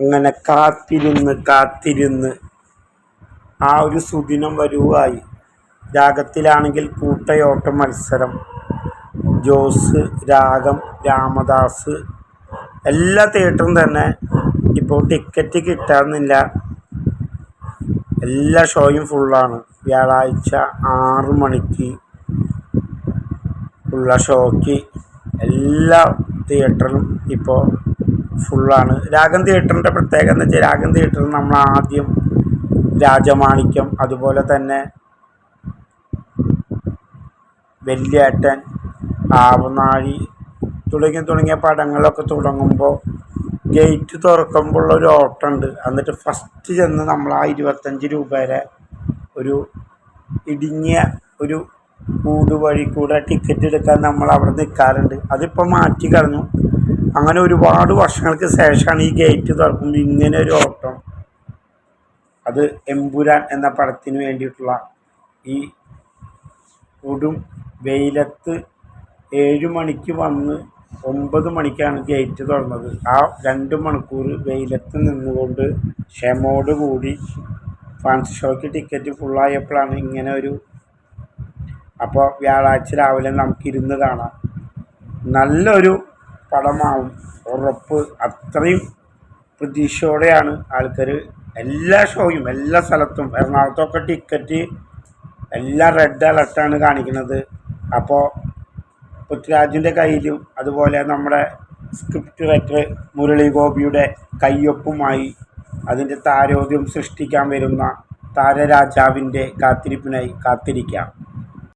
അങ്ങനെ കാത്തിരുന്ന് കാത്തിരുന്ന് ആ ഒരു സുദിനം വരുവായി. രാഗത്തിലാണെങ്കിൽ കൂട്ടയോട്ട മത്സരം. ജോസ് രാഗം രാമദാസ് എല്ലാ തിയേറ്ററും തന്നെ ഇപ്പോൾ ടിക്കറ്റ് കിട്ടാറുന്നില്ല എല്ലാ ഷോയും ഫുള്ളാണ് വ്യാഴാഴ്ച ആറ് മണിക്ക് ഉള്ള ഷോയ്ക്ക് എല്ലാ തിയേറ്ററിലും ഇപ്പോൾ ഫുള്ളാണ്. രാഗം തിയേറ്ററിന്റെ പ്രത്യേകത എന്ന് വെച്ചാൽ രാഗം തിയേറ്ററിൽ നമ്മൾ ആദ്യം രാജമാണിക്യം അതുപോലെ തന്നെ വെല്ലിയാട്ടൻ ആവനാഴി തുടങ്ങിയ തുടങ്ങിയ പടങ്ങളൊക്കെ തുടങ്ങുമ്പോൾ ഗേറ്റ് തുറക്കുമ്പോൾ ഒരു ഓട്ടമുണ്ട്. എന്നിട്ട് ഫസ്റ്റ് ചെന്ന് നമ്മൾ ആ ഇരുപത്തഞ്ച് രൂപയുടെ ഒരു ഇടുങ്ങിയ ഒരു കൂട് വഴി കൂടെ ടിക്കറ്റ് എടുക്കാൻ നമ്മൾ അവിടെ നിൽക്കാറുണ്ട്. അതിപ്പോൾ മാറ്റി കളഞ്ഞു. അങ്ങനെ ഒരുപാട് വർഷങ്ങൾക്ക് ശേഷമാണ് ഈ ഗേറ്റ് തുറക്കുമ്പോൾ ഇങ്ങനെ ഒരു ഓട്ടം അത് എമ്പുരാൻ എന്ന പടത്തിന് വേണ്ടിയിട്ടുള്ള ഈ കൊടും വെയിലത്ത് ഏഴ് മണിക്ക് വന്ന് ഒമ്പത് മണിക്കാണ് ഗേറ്റ് തുറന്നത്. ആ രണ്ട് മണിക്കൂർ വെയിലത്ത് നിന്നുകൊണ്ട് ക്ഷമോട് കൂടി ഫാൻസ് ഷോയ്ക്ക് ടിക്കറ്റ് ഫുള്ളായപ്പോഴാണ് ഇങ്ങനെ ഒരു അപ്പോൾ വ്യാഴാഴ്ച രാവിലെ നമുക്കിരുന്ന് കാണാം. നല്ലൊരു പടമാവും ഉറപ്പ്. അത്രയും പ്രതീക്ഷയോടെയാണ് ആൾക്കാർ എല്ലാ ഷോയും എല്ലാ സ്ഥലത്തും. എറണാകുളത്തൊക്കെ ടിക്കറ്റ് എല്ലാം റെഡ് അലർട്ടാണ് കാണിക്കുന്നത്. അപ്പോൾ പൃഥ്വിരാജിന്റെ കയ്യിലും അതുപോലെ നമ്മുടെ സ്ക്രിപ്റ്റ് റൈറ്റർ മുരളി ഗോപിയുടെ കയ്യൊപ്പുമായി അതിന്റെ താരോദ്യം സൃഷ്ടിക്കാൻ വരുന്ന താരരാജാവിന്റെ കാത്തിരിപ്പിനായി കാത്തിരിക്കാം.